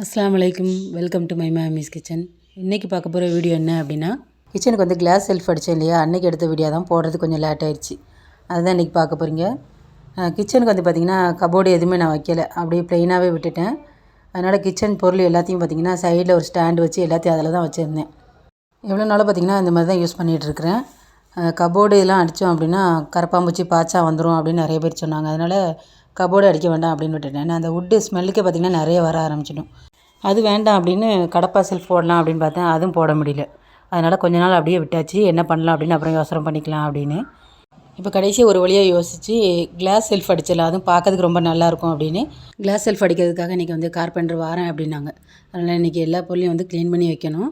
அஸ்லாம் வலைக்கும் welcome to my mummy's kitchen. இன்றைக்கி பார்க்க போகிற வீடியோ என்ன அப்படின்னா கிச்சனுக்கு வந்து கிளாஸ் செல்ஃப் அடித்தேன் இல்லையா? அன்றைக்கி எடுத்த வீடியோ தான். போடுறது கொஞ்சம் லேட் ஆயிடுச்சு. அதுதான் இன்றைக்கி பார்க்க போகிறீங்க கிச்சனுக்கு வந்து பார்த்திங்கன்னா கபோர்டு எதுவுமே நான் வைக்கலை. அப்படியே ப்ளெயினாகவே விட்டுட்டேன். அதனால் கிச்சன் பொருள் எல்லாத்தையும் பார்த்திங்கன்னா சைடில் ஒரு ஸ்டாண்டு வச்சு எல்லாத்தையும் அதில் தான் வச்சுருந்தேன். எவ்வளோ நாளாக பார்த்திங்கன்னா இந்த மாதிரி தான் யூஸ் பண்ணிகிட்ருக்கிறேன் கபோர்டு இதெல்லாம் அடித்தோம் அப்படின்னா கரப்பாம்பூச்சி பாய்ச்சா வந்துடும் அப்படின்னு நிறைய பேர் சொன்னாங்க. அதனால் கபோர்டு அடிக்க வேண்டாம் அப்படின்னு விட்டுட்டேன். நான் அந்த உட்டு ஸ்மெல்லுக்கே பார்த்திங்கன்னா நிறைய வர ஆரம்பிச்சிடும். அது வேண்டாம் அப்படின்னு கடப்பா செல்ஃப் போடலாம் அப்படின்னு பார்த்தேன். அதுவும் போட முடியல. அதனால் கொஞ்ச நாள் அப்படியே விட்டாச்சு. என்ன பண்ணலாம் அப்படின்னு அப்புறம் யோசனை பண்ணிக்கலாம் அப்படின்னு. இப்போ கடைசி ஒரு வழியாக யோசித்து கிளாஸ் செல்ஃப் அடிச்சிடலாம் அதுவும் பார்க்கறதுக்கு ரொம்ப நல்லாயிருக்கும் அப்படின்னு. கிளாஸ் செல்ஃப் அடிக்கிறதுக்காக இன்றைக்கி வந்து கார்பெண்டர் வாரேன் அப்படின்னாங்க. அதனால் இன்றைக்கி எல்லா பொருளையும் வந்து க்ளீன் பண்ணி வைக்கணும்.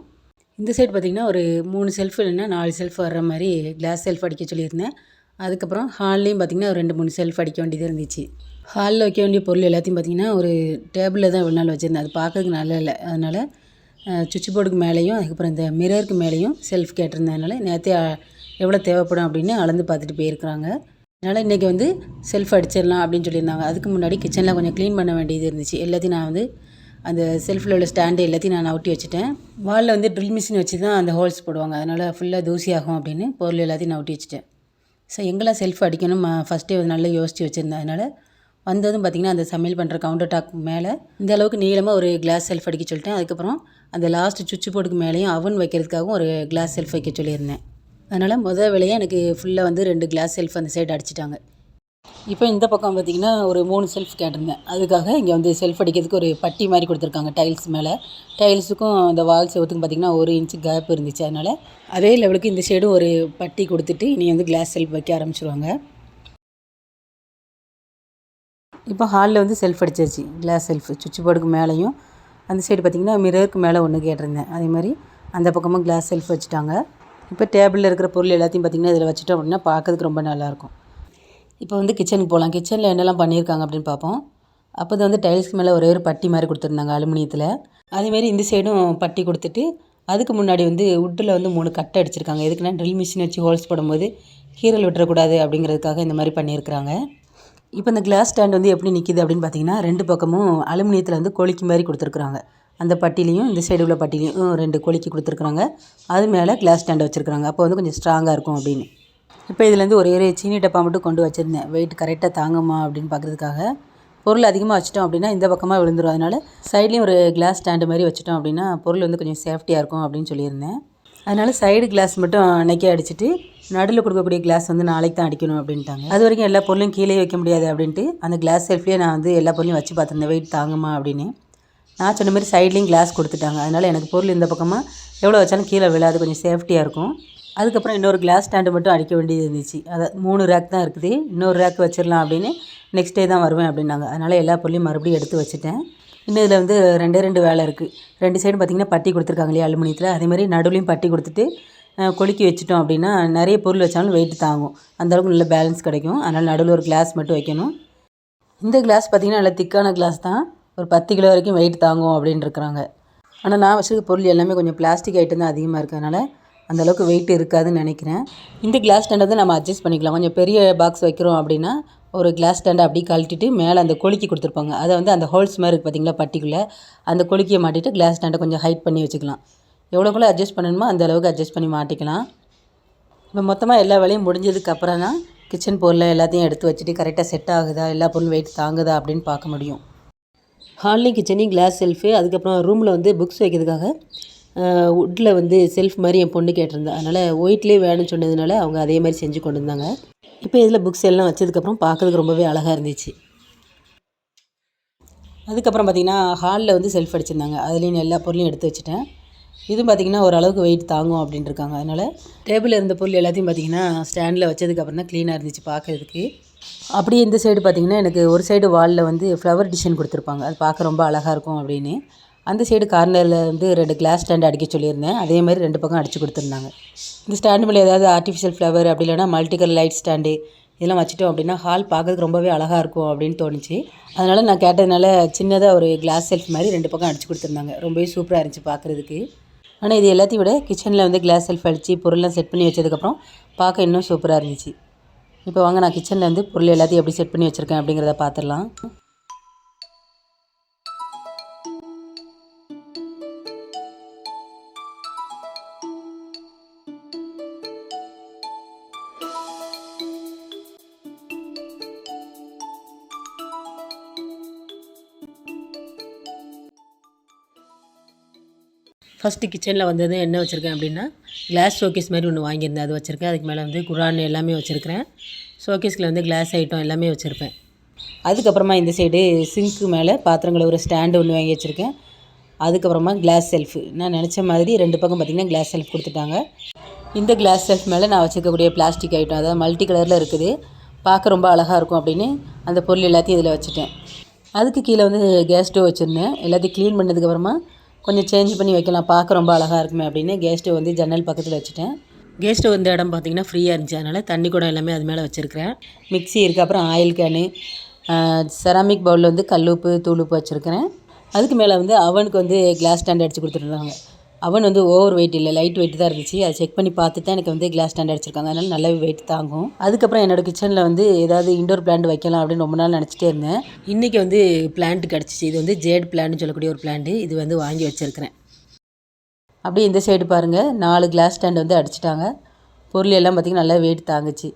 இந்த சைடு பார்த்திங்கன்னா ஒரு மூணு செல்ஃப் இல்லைன்னா நாலு செல்ஃப் வர்ற மாதிரி கிளாஸ் செல்ஃப் அடிக்க சொல்லியிருந்தேன். அதுக்கப்புறம் ஹால்லையும் பார்த்திங்கன்னா ஒரு ரெண்டு மூணு செல்ஃப் அடிக்க வேண்டியது இருந்துச்சு. ஹாலில் வைக்க வேண்டிய பொருள் எல்லாத்தையும் பார்த்திங்கன்னா ஒரு டேபிளில் தான் இவ்வளோ நாள் வச்சுருந்தேன். அது பார்க்கறதுக்கு நல்லா இல்லை. அதனால் சுவிட்ச் போர்டுக்கு மேலேயும் அதுக்கப்புறம் இந்த மிரருக்கு மேலேயும் செல்ஃப் கேட்டிருந்ததுனால நேற்றே எவ்வளோ தேவைப்படும் அப்படின்னு அளந்து பார்த்துட்டு போயிருக்கிறாங்க. அதனால் இன்றைக்கி வந்து செல்ஃப் அடிச்சிடலாம் அப்படின்னு சொல்லியிருந்தாங்க. அதுக்கு முன்னாடி கிச்சனில் கொஞ்சம் க்ளீன் பண்ண வேண்டியது இருந்துச்சு. எல்லாத்தையும் நான் வந்து அந்த செல்ஃபில் உள்ள ஸ்டாண்டு எல்லாத்தையும் நான் ஒட்டி வச்சுட்டேன். வாலில் வந்து ட்ரில் மிஷின் வச்சு தான் அந்த ஹோல்ஸ் போடுவாங்க. அதனால் ஃபுல்லாக தூசியாகும் அப்படின்னு பொருள் எல்லாத்தையும் நான் ஒட்டி வச்சுட்டேன். ஸோ எங்கெல்லாம் செல்ஃப் அடிக்கணும் ஃபஸ்ட்டே நல்லா யோசித்து வச்சுருந்தேன். அதனால் வந்ததும் பார்த்திங்கன்னா அந்த சமையல் பண்ணுற கவுண்டர் டாக் மேலே இந்த அளவுக்கு நீளமாக ஒரு கிளாஸ் செல்ஃப் அடிக்க சொல்லிட்டேன். அதுக்கப்புறம் அந்த லாஸ்ட் சுவிட்ச் போர்டுக்கு மேலேயும் அவன் வைக்கிறதுக்காகவும் ஒரு கிளாஸ் செல்ஃப் வைக்க சொல்லியிருந்தேன். அதனால் முதல் வேலையாக எனக்கு ஃபுல்லாக வந்து ரெண்டு கிளாஸ் செல்ஃப் அந்த சைடு அடிச்சிட்டாங்க. இப்போ இந்த பக்கம் பார்த்திங்கன்னா ஒரு மூணு செல்ஃப் கேட்டிருந்தேன். அதுக்காக இங்கே வந்து செல்ஃப் அடிக்கிறதுக்கு ஒரு பட்டி மாதிரி கொடுத்துருக்காங்க டைல்ஸ் மேலே. டைல்ஸுக்கும் அந்த வால் செவத்துக்கும் பார்த்திங்கன்னா ஒரு இன்ச்சு கேப் இருந்துச்சு. அதனால் அதே லெவலுக்கு இந்த சைடும் ஒரு பட்டி கொடுத்துட்டு இனி வந்து கிளாஸ் செல்ஃப் வைக்க ஆரம்பிச்சிருவாங்க. இப்போ ஹாலில் வந்து செல்ஃப் அடிச்சாச்சு. கிளாஸ் செல்ஃப் சுவிட்ச் போர்டுக்கு மேலேயும். அந்த சைடு பார்த்திங்கன்னா மிரருக்கு மேலே ஒன்று கேட்டிருந்தேன். அதே மாதிரி அந்த பக்கமும் கிளாஸ் செல்ஃப் வச்சுட்டாங்க. இப்போ டேபிளில் இருக்கிற பொருள் எல்லாத்தையும் பார்த்திங்கன்னா இதில் வச்சுட்டோம் அப்படின்னா பார்க்கறதுக்கு ரொம்ப நல்லாயிருக்கும். இப்போ வந்து கிச்சனுக்கு போகலாம் கிச்சனில் என்னெல்லாம் பண்ணியிருக்காங்க அப்படின்னு பார்ப்போம். அப்போ வந்து டைல்ஸ்க்கு மேலே ஒரே ஒரு பட்டி மாதிரி கொடுத்துருந்தாங்க அலுமினியத்தில். அதேமாரி இந்த சைடும் பட்டி கொடுத்துட்டு அதுக்கு முன்னாடி வந்து உட்டில் வந்து மூணு கட்டை அடிச்சிருக்காங்க. எதுக்குன்னா ட்ரில் மிஷின் வச்சு ஹோல்ஸ் போடும்போது கீரல் விட்டுறக்கூடாது அப்படிங்கிறதுக்காக இந்த மாதிரி பண்ணியிருக்கிறாங்க. இப்போ இந்த கிளாஸ் ஸ்டாண்ட் வந்து எப்படி நிற்கிது அப்படின்னு பார்த்தீங்கன்னா ரெண்டு பக்கமும் அலுமினியத்தில் வந்து கொளிக்கு மாதிரி கொடுத்துருக்குறாங்க. அந்த பட்டிலையும் இந்த சைடு உள்ள பட்டிலையும் ரெண்டு கொளிக்கு கொடுத்துருக்குறாங்க. அது மேலே கிளாஸ் ஸ்டாண்ட் வச்சுருக்குறாங்க. அப்போ வந்து கொஞ்சம் ஸ்ட்ராங்காக இருக்கும் அப்படின்னு. இப்போ இதுலேருந்து ஒரே ஒரு சீனி டப்பா மட்டும் கொண்டு வச்சுருந்தேன். வெயிட் கரெக்டாக தாங்குமா அப்படின்னு பார்க்குறதுக்காக. பொருள் அதிகமாக வச்சிட்டோம் அப்படின்னா இந்த பக்கமாக விழுந்துரும். அதனால் சைட்லேயும் ஒரு கிளாஸ் ஸ்டாண்டு மாதிரி வச்சிட்டோம் அப்படின்னா பொருள் வந்து கொஞ்சம் சேஃப்டியாக இருக்கும் அப்படின்னு சொல்லியிருந்தேன். அதனால் சைடு கிளாஸ் மட்டும் அன்னைக்கே அடிச்சுட்டு நடுவில் கொடுக்கக்கூடிய கிளாஸ் வந்து நாளைக்கு தான் அடிக்கணும் அப்படின்ட்டாங்க. அது வரைக்கும் எல்லா பொருளையும் கீழே வைக்க முடியாது அப்படின்ட்டு அந்த கிளாஸ் செல்ஃப்லேயே நான் வந்து எல்லா பொருளையும் வச்சு பார்த்துருந்தேன். வெயிட் தாங்குமா அப்படின்னு. நான் சொன்ன மாதிரி சைட்லேயும் கிளாஸ் கொடுத்துட்டாங்க. அதனால் எனக்கு பொருள் இந்த பக்கமாக எவ்வளோ வச்சாலும் கீழே விழாது. கொஞ்சம் சேஃப்டியாக இருக்கும். அதுக்கப்புறம் இன்னொரு கிளாஸ் ஸ்டாண்டு மட்டும் அடிக்க வேண்டியது இருந்துச்சு. அதை மூணு ரேக் தான் இருக்குது. இன்னொரு ரேக் வச்சிடலாம் அப்படின்னு நெக்ஸ்ட் டே தான் வருவேன் அப்படின்னாங்க. அதனால் எல்லா பொருளையும் மறுபடியும் எடுத்து வச்சுட்டேன். இன்னும் இதில் வந்து ரெண்டே ரெண்டு வேலை இருக்குது ரெண்டு சைடு பார்த்திங்கன்னா பட்டி கொடுத்துருக்காங்க இல்லையா அலுமினியத்தில். அதேமாதிரி நடுவுலையும் பட்டி கொடுத்துட்டு கொலுக்கி வச்சிட்டோம் அப்படின்னா நிறைய பொருள் வச்சாலும் வெயிட் தாங்கும். அந்தளவுக்கு நல்ல பேலன்ஸ் கிடைக்கும். அதனால் நடுவில் ஒரு கிளாஸ் மட்டும் வைக்கணும். இந்த கிளாஸ் பார்த்திங்கன்னா நல்ல திக்கான கிளாஸ் தான். ஒரு பத்து கிலோ வரைக்கும் வெயிட் தாங்கும் அப்படின்னு இருக்கிறாங்க. ஆனால் நான் வச்சுருக்க பொருள் எல்லாமே கொஞ்சம் பிளாஸ்டிக் ஐட்டம் தான் அதிகமாக இருக்கிறதுனால அந்தளவுக்கு வெயிட் இருக்காதுன்னு நினைக்கிறேன். இந்த கிளாஸ் ஸ்டாண்டை வந்து நம்ம அட்ஜஸ்ட் பண்ணிக்கலாம். கொஞ்சம் பெரிய பாக்ஸ் வைக்கிறோம் அப்படின்னா ஒரு கிளாஸ் ஸ்டாண்டை அப்படியே கழட்டிட்டு மேலே அந்த கொலுக்கி கொடுத்துருப்பாங்க. அதை வந்து அந்த ஹோல்ஸ் மாதிரி இருக்குது பார்த்தீங்களா பட்டிக்குள்ளே? அந்த கொலுக்கியை மாட்டிட்டு கிளாஸ் ஸ்டாண்டை கொஞ்சம் ஹைட் பண்ணி வச்சுக்கலாம். எவ்வளோக்குள்ளே அட்ஜஸ்ட் பண்ணணுமோ அந்த அளவுக்கு அட்ஜஸ்ட் பண்ணி மாட்டிக்கலாம். இப்போ மொத்தமாக எல்லா வேலையும் முடிஞ்சதுக்கப்புறம் தான் கிச்சன் பொருளை எல்லாத்தையும் எடுத்து வச்சுட்டு கரெக்டாக செட் ஆகுதா எல்லா பொருளும் வெயிட் தாங்குதா அப்படின்னு பார்க்க முடியும். ஹால்லையும் கிச்சனையும் கிளாஸ் செல்ஃபு அதுக்கப்புறம் ரூமில் வந்து புக்ஸ் வைக்கிறதுக்காக வுட்டில் வந்து செல்ஃப் மாதிரி என் பொண்ணு கேட்டிருந்தா. அதனால் ஒயிட்லேயே வேணும்னு சொன்னதுனால அவங்க அதே மாதிரி செஞ்சு கொண்டு வந்தாங்க இப்போ இதில் புக்ஸ் எல்லாம் வச்சதுக்கப்புறம் பார்க்கறதுக்கு ரொம்பவே அழகாக இருந்துச்சு. அதுக்கப்புறம் பார்த்திங்கன்னா ஹாலில் வந்து செல்ஃப் அடிச்சிருந்தாங்க. அதுலேயும் எல்லா பொருளையும் எடுத்து வச்சுட்டேன். இதுவும் பார்த்திங்கன்னா ஓரளவுக்கு வெயிட் தாங்கும் அப்படின்ட்டு இருக்காங்க அதனால் டேபிளில் இருந்த பொருள் எல்லாத்தையும் பார்த்திங்கன்னா ஸ்டாண்டில் வச்சதுக்கப்புறம் தான் க்ளீனாக இருந்துச்சு பார்க்குறதுக்கு அப்படியே இந்த சைடு பார்த்திங்கன்னா எனக்கு ஒரு சைடு வாலில் வந்து ஃப்ளவர் டிசைன் கொடுத்துருப்பாங்க. அது பார்க்க ரொம்ப அழகாக இருக்கும் அப்படின்னு. அந்த சைடு கார்னரில் வந்து ரெண்டு கிளாஸ் ஸ்டாண்டு அடிக்க சொல்லியிருந்தேன். அதே மாதிரி ரெண்டு பக்கம் அடித்து கொடுத்துருந்தாங்க. இந்த ஸ்டாண்டு மேலே ஏதாவது ஆர்டிஃபிஷியல் ஃப்ளவர் அப்படி இல்லைனா மல்டிகல் லைட் ஸ்டாண்டு இதெல்லாம் வச்சுட்டோம் அப்படின்னா ஹால் பார்க்கறதுக்கு ரொம்பவே அழகாக இருக்கும் அப்படின்னு தோணுச்சு. அதனால் நான் கேட்டதுனால சின்னதாக ஒரு கிளாஸ் செல்ஃப் மாதிரி ரெண்டு பக்கம் அடித்து கொடுத்துருந்தாங்க. ரொம்பவே சூப்பராக இருந்துச்சு பார்க்குறதுக்கு ஆனால் இது எல்லாத்தையும் விட கிச்சனில் வந்து கிளாஸ் செல்ஃப் அடித்து பொருள்லாம் செட் பண்ணி வச்சதுக்கப்புறம் பார்க்க இன்னும் சூப்பராக இருந்துச்சு. இப்போ வாங்க நான் கிச்சனில் வந்து பொருள் எல்லாத்தையும் எப்படி செட் பண்ணி வச்சுருக்கேன் அப்படிங்கிறத பார்த்துடலாம். ஃபஸ்ட்டு கிச்சனில் வந்தது என்ன வச்சுருக்கேன் அப்படின்னா கிளாஸ் ஷோகேஸ் மாதிரி ஒன்று வாங்கியிருந்தேன். அது வச்சுருக்கேன். அதுக்கு மேலே வந்து குரான் எல்லாமே வச்சுருக்கிறேன். ஷோகேஸில் வந்து கிளாஸ் ஐட்டம் எல்லாமே வச்சுருப்பேன். அதுக்கப்புறமா இந்த சைடு சிங்க்கு மேலே பாத்திரங்களை ஒரு ஸ்டாண்டு ஒன்று வாங்கி வச்சுருக்கேன். அதுக்கப்புறமா கிளாஸ் செல்ஃபு நான் நினச்ச மாதிரி ரெண்டு பக்கம் பார்த்திங்கன்னா கிளாஸ் செல்ஃப் கொடுத்துட்டாங்க. இந்த கிளாஸ் செல்ஃப் மேலே நான் வச்சுருக்கக்கூடிய பிளாஸ்டிக் ஐட்டம் அதாவது மல்டி கலரில் இருக்குது. பார்க்க ரொம்ப அழகாக இருக்கும் அப்படின்னு அந்த பொருள் எல்லாத்தையும் இதில் வச்சுட்டேன். அதுக்கு கீழே வந்து கேஸ் ஸ்டவ் வச்சுருந்தேன். எல்லாத்தையும் க்ளீன் பண்ணதுக்கப்புறமா கொஞ்சம் சேஞ்ச் பண்ணி வைக்கலாம். பார்க்க ரொம்ப அழகாக இருக்குமே அப்படின்னு கேஸ் ஸ்டவ் வந்து ஜன்னல் பக்கத்தில் வச்சுட்டேன். கேஸ் ஸ்டவ் இந்த இடம் பார்த்திங்கன்னா ஃப்ரீயாக இருந்துச்சு. அதனால் தண்ணி குடம் எல்லாமே அது மேலே வச்சுருக்கிறேன். மிக்ஸி இருக்குது அப்புறம் ஆயில் கேனு செராமிக் பவுலில் வந்து கல்லுப்பு தூளுப்பு வச்சுருக்கிறேன். அதுக்கு மேலே வந்து அவனுக்கு வந்து கிளாஸ் ஸ்டாண்ட் அடித்து கொடுத்துருந்தாங்க அவன் வந்து ஓவர் வெயிட் இல்லை லைட் வெயிட் தான் இருந்துச்சு. அதை செக் பண்ணி பார்த்து தான் எனக்கு வந்து கிளாஸ் ஸ்டாண்ட் அடிச்சிருக்காங்க. அதனால் நல்லாவே வெயிட் தாங்கும். அதுக்கப்புறம் என்னோடய கிச்சனில் வந்து ஏதாவது இண்டோர் பிளான்ட் வைக்கலாம் அப்படின்னு ரொம்ப நாள் நினச்சிட்டே இருந்தேன். இன்றைக்கி வந்து பிளான்ட் கிடச்சிச்சு. இது வந்து ஜேட் பிளான்ட்னு சொல்லக்கூடிய ஒரு பிளான்ட் இது வந்து வாங்கி வச்சுருக்கிறேன். அப்படியே இந்த சைடு பாருங்கள் நாலு கிளாஸ் ஸ்டாண்ட் வந்து அடிச்சிட்டாங்க. பொருள் எல்லாம் பார்த்திங்கன்னா நல்லா வெயிட் தாங்குச்சு.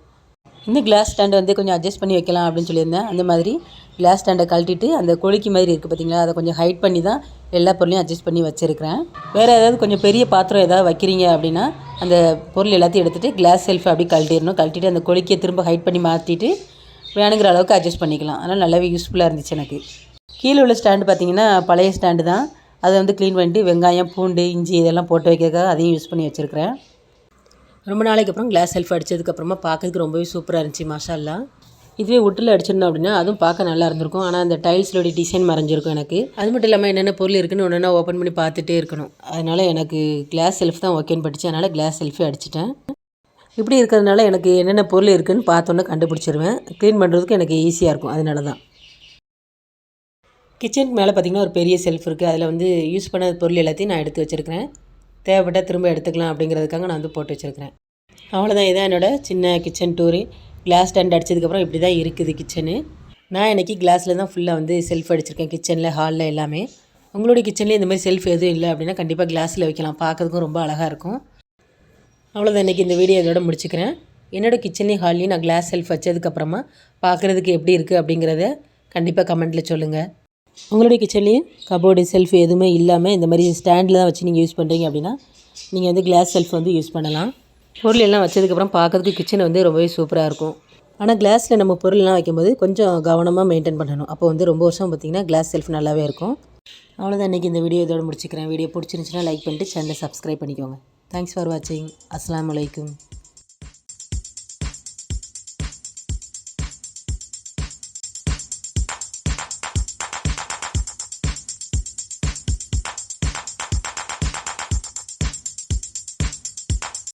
இன்னும் கிளாஸ் ஸ்டாண்டு வந்து கொஞ்சம் அட்ஜஸ்ட் பண்ணி வைக்கலாம் அப்படின்னு சொல்லியிருந்தேன். அந்த மாதிரி கிளாஸ் ஸ்டாண்டை கழட்டிட்டு அந்த கொழுக்கி மாதிரி இருக்குது பார்த்தீங்களா அதை கொஞ்சம் ஹைட் பண்ணி தான் எல்லா பொருளையும் அட்ஜஸ்ட் பண்ணி வச்சுருக்கிறேன். வேறு ஏதாவது கொஞ்சம் பெரிய பாத்திரம் ஏதாவது வைக்கிறீங்க அப்படின்னா அந்த பொருள் எல்லாத்தையும் எடுத்துகிட்டு கிளாஸ் செல்ஃபை அப்படி கழட்டிடணும். கழட்டிட்டு அந்த கொழுக்கியை திரும்ப ஹைட் பண்ணி மாற்றிட்டு வேணுங்கிற அளவுக்கு அட்ஜஸ்ட் பண்ணிக்கலாம். அதனால் நல்லாவே யூஸ்ஃபுல்லாக இருந்துச்சு எனக்கு. கீழே உள்ள ஸ்டாண்டு பார்த்திங்கன்னா பழைய ஸ்டாண்டு தான். அதை வந்து க்ளீன் பண்ணிட்டு வெங்காயம் பூண்டு இஞ்சி இதெல்லாம் போட்டு வைக்கிறதுக்காக அதையும் யூஸ் பண்ணி வச்சுருக்கிறேன். ரொம்ப நாளைக்கு அப்புறம் கிளாஸ் செல்ஃப் அடித்ததுக்கப்புறமா பார்க்கறதுக்கு ரொம்பவே சூப்பராக இருந்துச்சு மாஷால்லா இதுவே உட்டில் அடிச்சிருந்தோம் அப்படின்னா அதுவும் பார்க்க நல்லா இருந்திருக்கும். ஆனால் அந்த டைல்ஸோடைய டிசைன் மறைஞ்சிருக்கும் எனக்கு. அது மட்டும் இல்லாமல் என்னென்ன பொருள் இருக்குன்னு ஒன்று ஓப்பன் பண்ணி பார்த்துட்டே இருக்கணும். அதனால் எனக்கு கிளாஸ் செல்ஃப் தான் ஓகேன்னு படிச்சு அதனால் கிளாஸ் செல்ஃபே அடிச்சிட்டேன். இப்படி இருக்கிறதுனால எனக்கு என்னென்ன பொருள் இருக்குதுன்னு பார்த்தோன்னே கண்டுபிடிச்சிருவேன். க்ளீன் பண்ணுறதுக்கு எனக்கு ஈஸியாக இருக்கும் அதனால தான் கிச்சனுக்கு மேலே பார்த்திங்கன்னா ஒரு பெரிய செல்ஃப் இருக்குது அதில் வந்து யூஸ் பண்ண பொருள் எல்லாத்தையும் நான் எடுத்து வச்சுருக்கிறேன். தேவைப்பட்டால் திரும்ப எடுத்துக்கலாம் அப்படிங்கிறதுக்காக நான் வந்து போட்டு வச்சுருக்கிறேன். அவ்வளோதான் இதான் என்னோடய சின்ன கிச்சன் டூரு கிளாஸ் ஸ்டாண்ட் அடித்ததுக்கப்புறம் இப்படி தான் இருக்குது கிச்சனு நான் இன்றைக்கி கிளாஸில் தான் ஃபுல்லாக வந்து செல்ஃப் அடிச்சிருக்கேன் கிச்சனில் ஹாலில் எல்லாமே. உங்களுடைய கிச்சன்லேயே இந்த மாதிரி செல்ஃப் எதுவும் இல்லை அப்படின்னா கண்டிப்பாக கிளாஸில் வைக்கலாம். பார்க்கறதுக்கும் ரொம்ப அழகாக இருக்கும். அவ்வளோதான் இன்றைக்கி இந்த வீடியோ இதோட முடிச்சுக்கிறேன். என்னோடய கிச்சன்லேயும் ஹால்லையும் நான் கிளாஸ் செல்ஃப் வச்சதுக்கப்புறமா பார்க்குறதுக்கு எப்படி இருக்குது அப்படிங்கிறத கண்டிப்பாக கமெண்ட்டில் சொல்லுங்கள் உங்களுடைய கிச்சன்லேயும் கபோர்டு செல்ஃப் எதுவுமே இல்லாமல் இந்த மாதிரி ஸ்டாண்டில் தான் வச்சு நீங்கள் யூஸ் பண்ணுறீங்க அப்படின்னா நீங்கள் வந்து கிளாஸ் செல்ஃப் வந்து யூஸ் பண்ணலாம். பொருள் எல்லாம் வச்சதுக்கப்புறம் பார்க்கறதுக்கு கிச்சன் வந்து ரொம்பவே சூப்பராக இருக்கும். ஆனால் கிளாஸில் நம்ம பொருள்லாம் வைக்கும்போது கொஞ்சம் கவனமாக மெயின்டைன் பண்ணணும். அப்போ வந்து ரொம்ப வருஷம் பார்த்திங்கன்னா கிளாஸ் செல்ஃப் நல்லாவே இருக்கும். அவ்வளோதான் இன்றைக்கி இந்த வீடியோ இதோட முடிச்சுக்கிறேன். வீடியோ பிடிச்சிருந்துச்சுன்னா லைக் பண்ணிட்டு சேனலை சப்ஸ்கிரைப் பண்ணிக்கோங்க. தேங்க்ஸ் ஃபார் வாட்சிங் அஸ்லாம் வலைக்கம்